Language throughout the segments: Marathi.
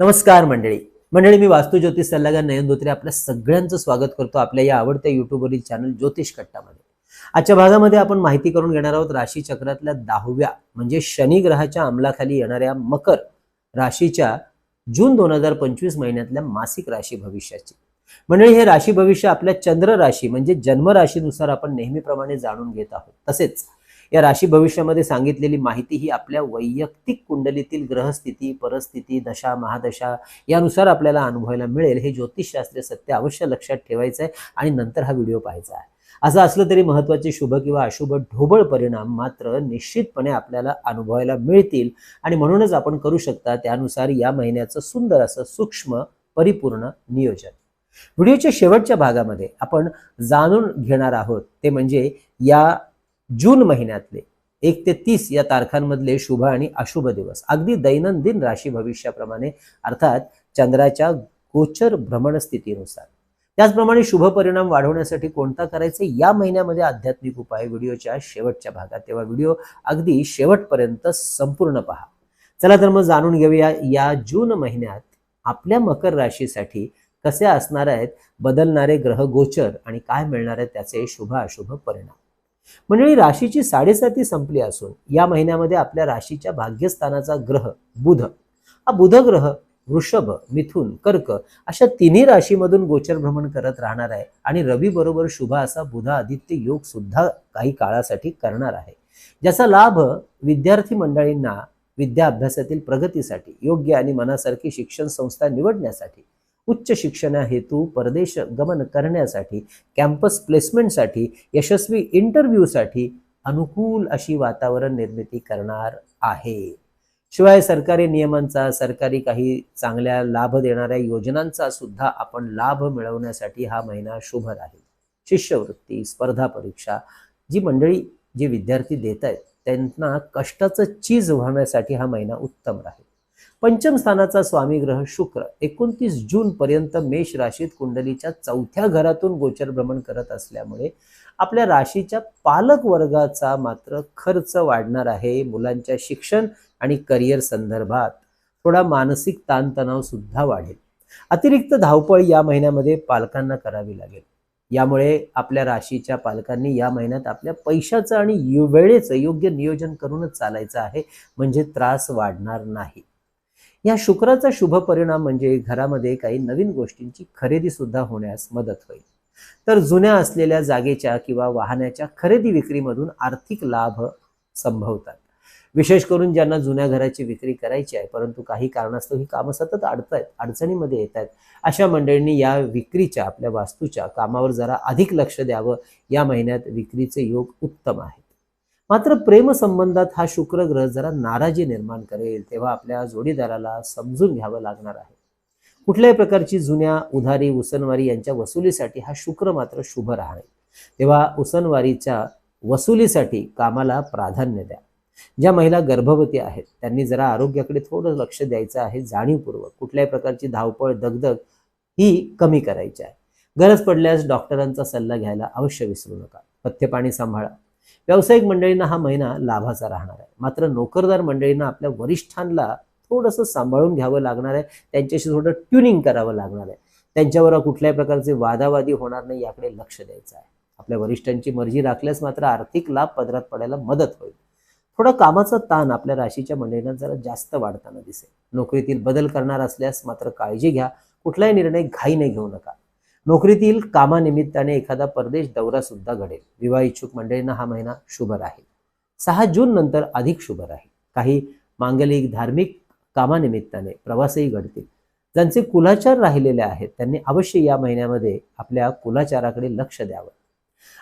नमस्कार मंडळी. मंडळी मी वास्तू ज्योतिष सल्लागार नयन धोत्रे आपल्या सगळ्यांचं स्वागत करतो आपल्या या आवडत्या युट्यूबवरील चॅनल ज्योतिष कट्टामध्ये. आजच्या भागामध्ये आपण माहिती करून घेणार आहोत राशी चक्रातल्या दहाव्या म्हणजे शनी ग्रहाच्या अंमलाखाली येणाऱ्या मकर राशीच्या जून दोन हजार पंचवीस महिन्यातल्या मासिक राशी भविष्याची. मंडळी हे राशी भविष्य आपल्या चंद्र राशी म्हणजे जन्म राशीनुसार आपण नेहमीप्रमाणे जाणून घेत आहोत. तसेच या राशी भविष्यामध्ये सांगितलेली माहिती ही आपल्या वैयक्तिक कुंडलीतील ग्रहस्थिती परिस्थिती दशा महादशा यानुसार आपल्याला अनुभवायला मिळेल. हे ज्योतिषशास्त्रीय सत्य अवश्य लक्षात ठेवायचं आहे आणि नंतर हा व्हिडिओ पाहायचा आहे. असं असलं तरी महत्त्वाचे शुभ किंवा अशुभ ढोबळ परिणाम मात्र निश्चितपणे आपल्याला अनुभवायला मिळतील. आणि म्हणूनच आपण करू शकता त्यानुसार या महिन्याचं सुंदर असं सूक्ष्म परिपूर्ण नियोजन. व्हिडिओच्या शेवटच्या भागामध्ये आपण जाणून घेणार आहोत. ते म्हणजे या जून महिन्यातले एक ते तीस या तारखांमधले शुभ आणि अशुभ दिवस. अगदी दैनंदिन राशी भविष्याप्रमाणे अर्थात चंद्राच्या गोचर भ्रमण स्थितीनुसार त्याचप्रमाणे शुभ परिणाम वाढवण्यासाठी कोणता करायचा या महिन्यामध्ये आध्यात्मिक उपाय व्हिडिओच्या शेवटच्या भागात तेव्हा व्हिडिओ अगदी शेवटपर्यंत संपूर्ण पहा. चला तर मग जाणून घेऊया या जून महिन्यात आपल्या मकर राशीसाठी कसे असणार आहेत बदलणारे ग्रह गोचर आणि काय मिळणार आहेत त्याचे शुभ अशुभ परिणाम. मंडळी राशीची साडेसाती संपली असून या महिन्यामध्ये आपल्या राशीच्या भाग्यस्थानाचा ग्रह बुध. हा बुध ग्रह वृषभ मिथुन कर्क अशा तिन्ही राशीमधून गोचर भ्रमण करत राहणार आहे. आणि रवी बरोबर शुभ असा बुध आदित्य योग सुद्धा काही काळासाठी करणार आहे. ज्याचा लाभ विद्यार्थी मंडळींना विद्या अभ्यासातील प्रगतीसाठी योग्य आणि मनासारखी शिक्षण संस्था निवडण्यासाठी उच्च शिक्षण हेतू परदेश गमन करण्यासाठी कॅम्पस प्लेसमेंटसाठी यशस्वी इंटरव्ह्यूसाठी अनुकूल अशी वातावरण निर्मिती करणार आहे. शिवाय सरकारी नियमांचा सरकारी काही चांगल्या लाभ देणाऱ्या योजनांचा सुद्धा आपण लाभ मिळवण्यासाठी हा महिना शुभ राहील. शिष्यवृत्ती स्पर्धा परीक्षा जी मंडळी जे विद्यार्थी देत आहेत त्यांना कष्टाचं चीज व्हाण्यासाठी हा महिना उत्तम राहील. पंचम स्थानाचा स्वामी ग्रह शुक्र एकोणतीस जून पर्यंत मेष राशीत कुंडलीच्या चौथ्या घरातून गोचर भ्रमण करत असल्यामुळे आपल्या राशीच्या पालक वर्गाचा मात्र खर्च वाढणार आहे. मुलांच्या शिक्षण आणि करिअर संदर्भात थोडा मानसिक ताणतणाव सुद्धा वाढेल. अतिरिक्त धावपळ या महिन्यामध्ये पालकांना करावी लागेल. यामुळे आपल्या राशीच्या पालकांनी या महिन्यात आपल्या पैशाचं आणि वेळेचं योग्य नियोजन करूनच चालायचं आहे. म्हणजे त्रास वाढणार नाही. या शुक्राचा शुभ परिणाम म्हणजे घरामध्ये काही नवीन गोष्टींची खरेदी सुद्धा होण्यास मदत होईल. तर जुन्या असलेल्या जागेच्या किंवा वाहनाच्या खरेदी विक्रीमधून आर्थिक लाभ संभवतात. विशेष करून ज्यांना जुन्या घराची विक्री करायची आहे परंतु काही कारणास्तव ही कामं सतत अडत आहेत अडचणीमध्ये येत आहेत अशा मंडळींनी या विक्रीच्या आपल्या वास्तूच्या कामावर जरा अधिक लक्ष द्यावं. या महिन्यात विक्रीचे योग उत्तम आहेत मात्र प्रेमसंबंधात हा शुक्र ग्रह जरा नाराजी निर्माण करेल तेव्हा आपल्या जोडीदाराला समजून घ्यावं लागणार आहे. कुठल्याही प्रकारची जुन्या उधारी उसनवारी यांच्या वसुलीसाठी हा शुक्र मात्र शुभ राहणे तेव्हा उसनवारीच्या वसुलीसाठी कामाला प्राधान्य द्या. ज्या महिला गर्भवती आहेत त्यांनी जरा आरोग्याकडे थोडं लक्ष द्यायचं आहे जाणीवपूर्वक. कुठल्याही प्रकारची धावपळ दगदग ही कमी करायची आहे. गरज पडल्यास डॉक्टरांचा सल्ला घ्यायला अवश्य विसरू नका. पथ्यपाणी सांभाळा. व्यावसायिक मंडळींना हा महिना लाभाचा राहणार आहे. मात्र नोकरदार मंडळींना आपल्या वरिष्ठांना थोडंसं सांभाळून घ्यावं लागणार आहे. त्यांच्याशी थोडं ट्युनिंग करावं लागणार आहे. त्यांच्यावर कुठल्याही प्रकारचे वादावादी होणार नाही याकडे लक्ष द्यायचं आहे. आपल्या वरिष्ठांची मर्जी राखल्यास मात्र आर्थिक लाभ पदरात पडायला मदत होईल. थोडा कामाचा ताण आपल्या राशीच्या मंडळींना जरा जास्त वाढताना दिसेल. नोकरीतील बदल करणार असल्यास मात्र काळजी घ्या. कुठलाही निर्णय घाईने घेऊ नका. नोकरीतील कामानिमित्ताने एखादा परदेश दौरा सुद्धा घडेल. विवाह इच्छुक मंडळींना हा महिना शुभ राहील. सहा जून नंतर अधिक शुभ राहील. काही मांगलिक धार्मिक कामानिमित्ताने प्रवासही घडतील. ज्यांचे कुलाचार राहिलेले आहेत त्यांनी अवश्य या महिन्यामध्ये आपल्या कुलाचाराकडे लक्ष द्यावं.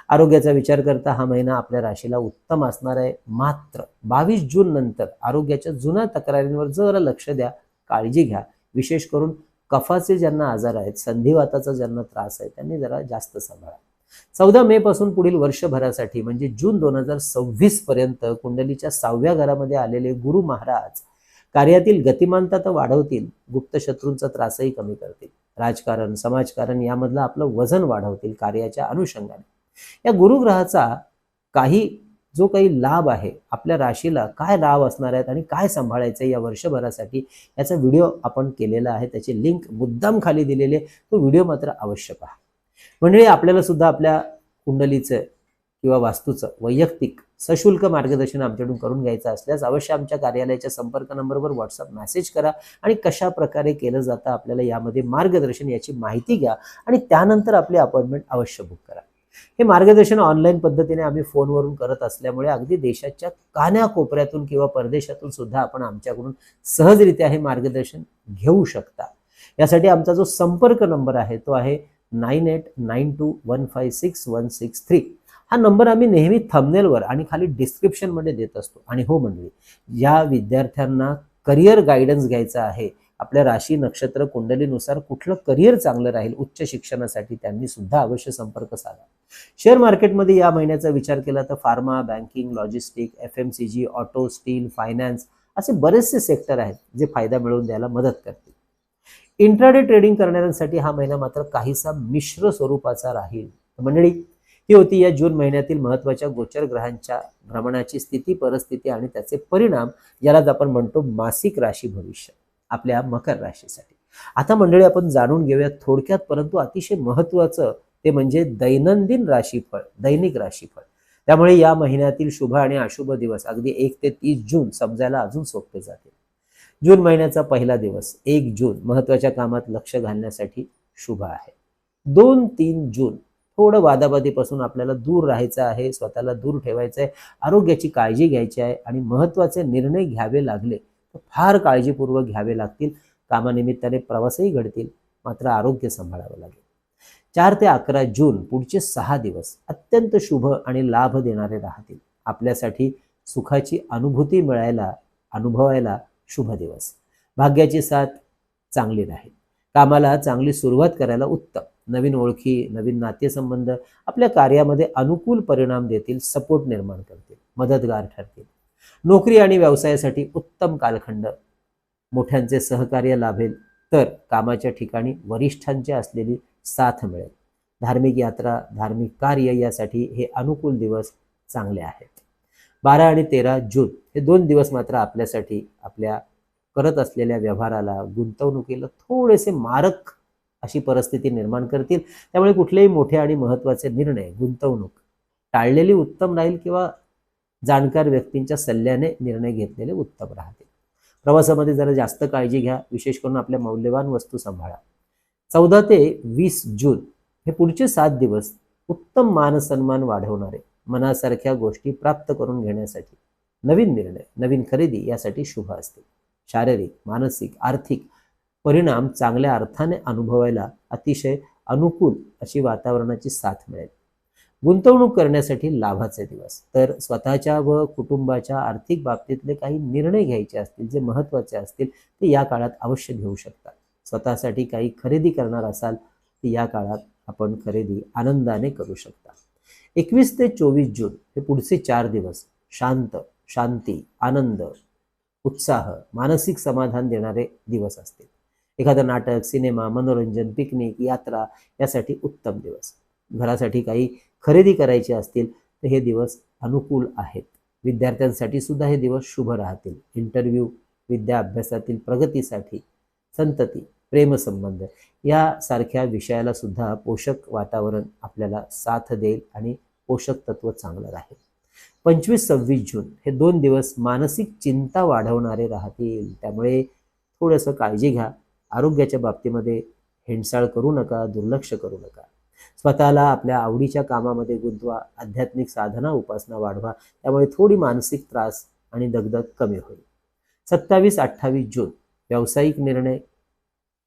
आरोग्याचा विचार करता हा महिना आपल्या राशीला उत्तम असणार आहे. मात्र बावीस जून नंतर आरोग्याच्या जुन्या तक्रारींवर जरा लक्ष द्या काळजी घ्या. विशेष करून कफाचे ज्यांना आजार आहेत संधिवाताचा ज्यांना त्रास आहे त्यांनी जरा जास्त सांभाळा. चौदा मे पासून पुढील वर्षभरासाठी म्हणजे जून दोन हजार सव्वीस पर्यंत कुंडलीच्या सहाव्या घरामध्ये आलेले गुरु महाराज कार्यातील गतिमानता तर वाढवतील गुप्त शत्रूंचा त्रासही कमी करतील. राजकारण समाजकारण यामधलं आपलं वजन वाढवतील कार्याच्या अनुषंगाने. या गुरुग्रहाचा काही जो काही लाभ आहे आपल्या राशीला काय लाभ असणार आहेत आणि काय सांभाळायचं आहे या वर्षभरासाठी याचा व्हिडिओ आपण केलेला आहे. त्याची लिंक मुद्दाम खाली दिलेली आहे. तो व्हिडिओ मात्र अवश्य पहा. मंडळी आपल्याला सुद्धा आपल्या कुंडलीचं किंवा वास्तूचं वैयक्तिक सशुल्क मार्गदर्शन आमच्याकडून करून घ्यायचं असल्यास अवश्य आमच्या कार्यालयाच्या संपर्क नंबरवर व्हॉट्सअप मेसेज करा आणि कशा प्रकारे केलं जातं आपल्याला यामध्ये मार्गदर्शन याची माहिती घ्या आणि त्यानंतर आपली अपॉइंटमेंट अवश्य बुक करा. हे मार्गदर्शन ऑनलाईन पद्धतीने आम्ही फोनवरून करत असल्यामुळे अगदी देशाच्या कानाकोपऱ्यातून किंवा परदेशातून सुद्धा आपण आमच्याकडून सहजरित्या हे मार्गदर्शन घेऊ शकता. यासाठी आमचा जो संपर्क नंबर आहे तो आहे nine eight nine two one five six one six three. हा नंबर आम्ही नेहमी थंबनेलवर आणि खाली डिस्क्रिप्शनमध्ये देत असतो. आणि हो मंडळी ज्या विद्यार्थ्यांना करिअर गायडन्स घ्यायचा आहे आपल्या राशी नक्षत्र कुंडलीनुसार कुठलं करिअर चांगलं राहील उच्च शिक्षणासाठी त्यांनी सुद्धा अवश्य संपर्क साधा. शेअर मार्केटमध्ये या महिन्याचा विचार केला तर pharma banking logistic F M C G auto steel finance असे बरेचसे सेक्टर आहेत जे फायदा मिळवून द्यायला मदत करतील. इंट्राडे ट्रेडिंग करणाऱ्यांसाठी हा महिना मात्र काहीसा मिश्र स्वरूपाचा राहील. मंडळी ही होती या जून महिन्यातील महत्त्वाच्या गोचर ग्रहांच्या भ्रमणाची स्थिती परिस्थिती आणि त्याचे परिणाम यालाच आपण म्हणतो मासिक राशी भविष्य. आपल्या मकर राशीसाठी. आता मंडळी आपण जाणून घेऊया थोडक्यात परंतु अतिशय महत्वाचं ते म्हणजे दैनंदिन राशीफळ दैनिक राशीफळ. त्यामुळे या महिन्यातील शुभ आणि अशुभ दिवस अगदी एक ते तीस जून समजायला अजून सोपे जातील. जून महिन्याचा पहिला दिवस एक जून महत्त्वाच्या कामात लक्ष घालण्यासाठी शुभ आहे. दोन तीन जून थोडं वादावादीपासून आपल्याला दूर राहायचं आहे स्वतःला दूर ठेवायचं आहे आरोग्याची काळजी घ्यायची आहे आणि महत्त्वाचे निर्णय घ्यावे लागले फार काळजीपूर्वक घ्यावे लागतील. कामानिमित्ताने प्रवासही घडतील. मात्र आरोग्य सांभाळावं लागेल. चार ते अकरा जून पुढचे सहा दिवस अत्यंत शुभ आणि लाभ देणारे राहतील. आपल्यासाठी सुखाची अनुभूती मिळायला अनुभवायला शुभ दिवस. भाग्याची साथ चांगली राहील. कामाला चांगली सुरुवात करायला उत्तम. नवीन ओळखी नवीन नातेसंबंध आपल्या कार्यामध्ये अनुकूल परिणाम देतील सपोर्ट निर्माण करतील मदतगार ठरतील. नोकरी आणि व्यवसायासाठी उत्तम कालखंड. मोठ्यांचे सहकार्य लाभेल तर कामाच्या ठिकाणी वरिष्ठांची असलेली साथ मिळेल. धार्मिक यात्रा धार्मिक कार्य यासाठी हे अनुकूल दिवस चांगले आहेत. बारा आणि तेरा जून हे दोन दिवस मात्र आपल्यासाठी आपल्या करत असलेल्या व्यवहाराला गुंतवणुकीला थोडेसे मारक अशी परिस्थिती निर्माण करतील. त्यामुळे कुठलेही मोठे आणि महत्त्वाचे निर्णय गुंतवणूक टाळलेली उत्तम राहील किंवा जाणकार व्यक्तींच्या सल्ल्याने निर्णय घेतलेले उत्तम राहते. प्रवासामध्ये जरा जास्त काळजी घ्या. विशेष करून आपल्या मौल्यवान वस्तू सांभाळा. चौदा ते वीस जून हे पुढचे सात दिवस उत्तम मानसन्मान वाढवणारे मनासारख्या गोष्टी प्राप्त करून घेण्यासाठी नवीन निर्णय नवीन खरेदी यासाठी शुभ असते. शारीरिक मानसिक आर्थिक परिणाम चांगल्या अर्थाने अनुभवायला अतिशय अनुकूल अशी वातावरणाची साथ मिळेल. गुंतवणूक करण्यासाठी लाभाचे दिवस. तर स्वतःच्या व कुटुंबाच्या आर्थिक बाबतीतले काही निर्णय घ्यायचे असतील जे महत्त्वाचे असतील ते या काळात अवश्य घेऊ शकतात स्वतःसाठी काही खरेदी करणार असाल तर या काळात आपण खरेदी आनंदाने करू शकता. एकवीस ते चोवीस जून हे पुढचे चार दिवस. शांत शांती आनंद उत्साह मानसिक समाधान देणारे दिवस असतील. एखादं नाटक सिनेमा मनोरंजन पिकनिक यात्रा यासाठी उत्तम दिवस. घरासाठी काही खरेदी करायची असतील तर हे दिवस अनुकूल आहेत. विद्यार्थ्यांसाठी सुद्धा हे दिवस शुभ राहतील. इंटरव्ह्यू विद्या अभ्यासातील प्रगतीसाठी संतती प्रेमसंबंध यासारख्या विषयाला सुद्धा पोषक वातावरण आपल्याला साथ देईल आणि पोषक तत्व चांगलं राहील. पंचवीस सव्वीस जून हे दोन दिवस मानसिक चिंता वाढवणारे राहतील. त्यामुळे थोडंसं काळजी घ्या. आरोग्याच्या बाबतीमध्ये हेंडसाळ करू नका दुर्लक्ष करू नका. स्वतःला आपल्या आवडीच्या कामामध्ये गुंतवा आध्यात्मिक साधना उपासना वाढवा त्यामुळे थोडी मानसिक त्रास आणि दगदग कमी होईल. सत्तावीस अठ्ठावीस जून व्यावसायिक निर्णय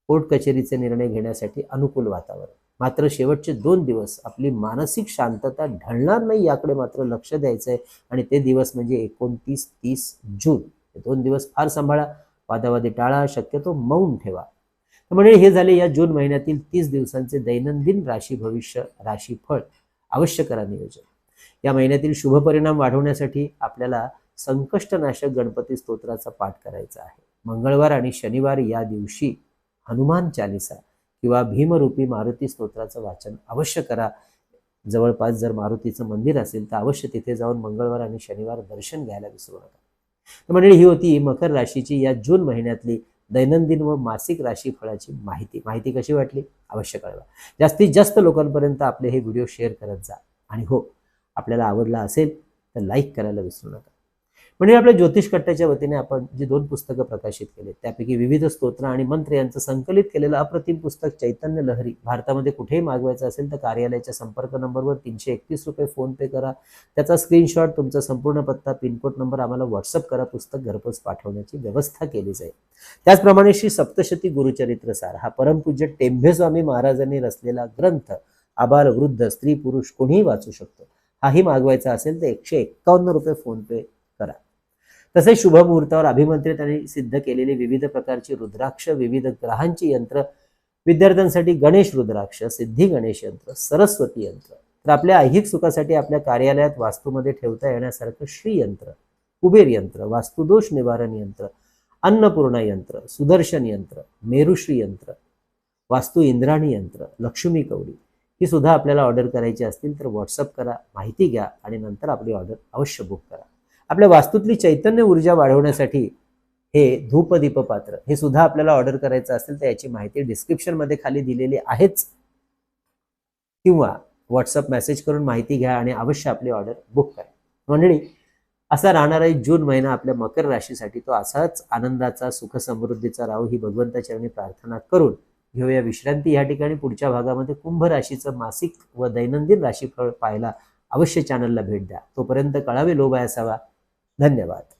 कोर्ट कचेरीचे निर्णय घेण्यासाठी अनुकूल वातावरण. मात्र शेवटचे दोन दिवस आपली मानसिक शांतता ढळणार नाही याकडे मात्र लक्ष द्यायचं आहे आणि ते दिवस म्हणजे एकोणतीस तीस जून. दोन दिवस फार सांभाळा. वादावादी टाळा शक्यतो मौन ठेवा. म्हणजे हे झाले या जून महिन्यातील तीस दिवसांचे दैनंदिन राशी भविष्य राशीफळ अवश्य करा नियोजन. या महिन्यातील शुभ परिणाम वाढवण्यासाठी आपल्याला संकष्टनाशक गणपती स्तोत्राचा पाठ करायचा आहे. मंगळवार आणि शनिवार या दिवशी हनुमान चालिसा किंवा भीमरूपी मारुती स्तोत्राचं वाचन अवश्य करा. जवळपास जर मारुतीचं मंदिर असेल तर अवश्य तिथे जाऊन मंगळवार आणि शनिवार दर्शन घ्यायला विसरू नका. तर मंडळी ही होती मकर राशीची या जून महिन्यातली दैनंदिन व मासिक राशी फळाची माहिती. माहिती कशी वाटली? अवश्य कळवा. जास्तीत जास्त लोकांपर्यंत आपले हे व्हिडिओ शेअर करत जा. आणि हो आपल्याला आवडला असेल तर लाईक करायला विसरू नका. म्हणजे आपल्या ज्योतिष कट्ट्याच्या वतीने आपण जी दोन पुस्तकं प्रकाशित केली त्यापैकी विविध स्तोत्र आणि मंत्र यांचं संकलित केलेलं अप्रतिम पुस्तक चैतन्य लहरी. भारतामध्ये कुठेही मागवायचं असेल तर कार्यालयाच्या संपर्क नंबरवर तीनशे एकतीस रुपये फोन पे करा. त्याचा स्क्रीनशॉट तुमचा संपूर्ण पत्ता पिनकोड नंबर आम्हाला व्हॉट्सअप करा. पुस्तक घरपोच पाठवण्याची व्यवस्था केली जाईल. त्याचप्रमाणे श्री सप्तशती गुरुचरित्र सार. हा परमपूज्य टेंभेस्वामी महाराजांनी रचलेला ग्रंथ आबाल वृद्ध स्त्री पुरुष कोणीही वाचू शकतो. हाही मागवायचा असेल तर एकशे एक्कावन्न रुपये फोन पे तसेच शुभ मुहूर्तावर अभिमंत्रित आणि सिद्ध केलेली विविध प्रकारची रुद्राक्ष विविध ग्रहांची यंत्र विद्यार्थ्यांसाठी गणेश रुद्राक्ष सिद्धी गणेश यंत्र सरस्वती यंत्र. तर आपल्या ऐहिक सुखासाठी आपल्या कार्यालयात वास्तूमध्ये ठेवता येण्यासारखं श्रीयंत्र कुबेर यंत्र वास्तुदोष निवारण यंत्र अन्नपूर्णा यंत्र सुदर्शन यंत्र मेरुश्री यंत्र वास्तू इंद्राणी यंत्र लक्ष्मी कवडी ही सुद्धा आपल्याला ऑर्डर करायची असतील तर व्हॉट्सअप करा माहिती घ्या आणि नंतर आपली ऑर्डर अवश्य बुक करा. आपल्या वास्तूतली चैतन्य ऊर्जा वाढवण्यासाठी हे धूपदीप पात्र हे सुद्धा आपल्याला ऑर्डर करायचं असेल तर याची माहिती डिस्क्रिप्शनमध्ये खाली दिलेली आहेच. किंवा व्हॉट्सअप मेसेज करून माहिती घ्या आणि अवश्य आपली ऑर्डर बुक करा. मंडळी असा राहणारा जून महिना आपल्या मकर राशीसाठी तो असाच आनंदाचा सुख समृद्धीचा राहू ही भगवंताचरणी प्रार्थना करून घेऊया. विश्रांती या ठिकाणी पुढच्या भागामध्ये कुंभ राशीचं मासिक व दैनंदिन राशीफळ पाहायला अवश्य चॅनलला भेट द्या. तोपर्यंत कळावे लोभ असावा धन्यवाद